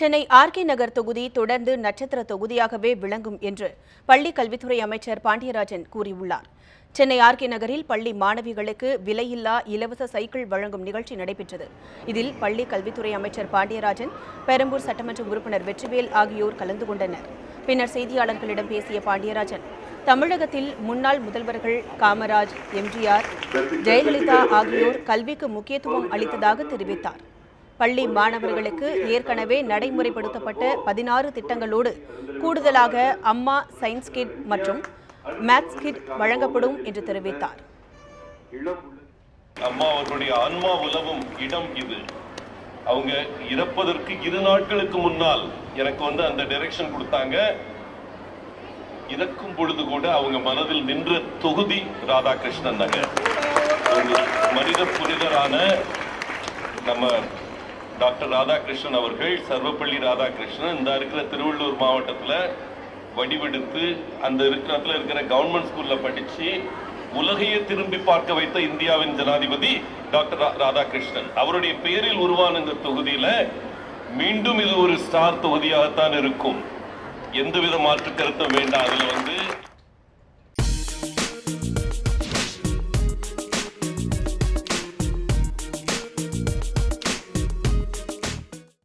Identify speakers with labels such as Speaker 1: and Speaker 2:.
Speaker 1: Chennai RK நகர் தொகுதி தொடர்ந்து நட்சத்திர தொகுதியாகவே விளங்கும் என்று பள்ளி கல்வித்துறை அமைச்சர் பாண்டியராஜன் கூறியுள்ளார். சென்னை ஆர்கே நகரில் பள்ளி மாணவிகளுக்கு விலையில்லா இலவச சைக்கிள் வழங்கும் நிகழ்ச்சி நடைபெற்றது. இதில் பள்ளி கல்வித்துறை அமைச்சர் பாண்டியராஜன் பெரம்பூர் சட்டமன்ற உறுப்பினர் வெற்றிவேல் ஆகியோர் கலந்து கொண்டனர். பின்னர் செய்தியாளர்களிடம் பேசிய பாண்டியராஜன் தமிழகத்தில் முன்னாள் முதல்வர்கள் காமராஜ் எம்ஜிஆர் ஜெயலலிதா ஆகியோர் கல்விக்கு முக்கியத்துவம் அளித்ததாக தெரிவித்தார். பள்ளி மாணவர்களுக்கு ஏற்கனவே நடைமுறைப்படுத்தப்பட்ட பதினாறு திட்டங்களோடு கூடுதலாக அம்மா சயின்ஸ் கிட் மற்றும் மேத்ஸ் கிட் வழங்கப்படும் என்று தெரிவித்தார்.
Speaker 2: அம்மா அவர்களுடைய ஆன்மா உலவும் இடம் இது. அவங்க இறப்பதற்கு இரு நாட்களுக்கு முன்னால் எனக்கு வந்து அந்த டைரக்ஷன் கொடுத்தாங்க. இறக்கும் பொழுது கூட அவங்க மனதில் நின்ற தொகுதி ராதாகிருஷ்ணன் நகர் மனித புனிதரான நம்ம டாக்டர் ராதாகிருஷ்ணன் அவர்கள் சர்வப்பள்ளி ராதாகிருஷ்ணன் இந்த இருக்கிற திருவள்ளூர் மாவட்டத்தில் வடிவெடுத்து அந்த இருக்கிறத்துல இருக்கிற கவர்மெண்ட் ஸ்கூலில் படித்து உலகையே திரும்பி பார்க்க வைத்த இந்தியாவின் ஜனாதிபதி டாக்டர் ரா- ராதாகிருஷ்ணன். அவருடைய பெயரில் உருவான இந்த தொகுதியில் மீண்டும் இது ஒரு ஸ்டார் தொகுதியாகத்தான் இருக்கும். எந்தவித மாற்று கருத்தும் வேண்டாம். அதில் வந்து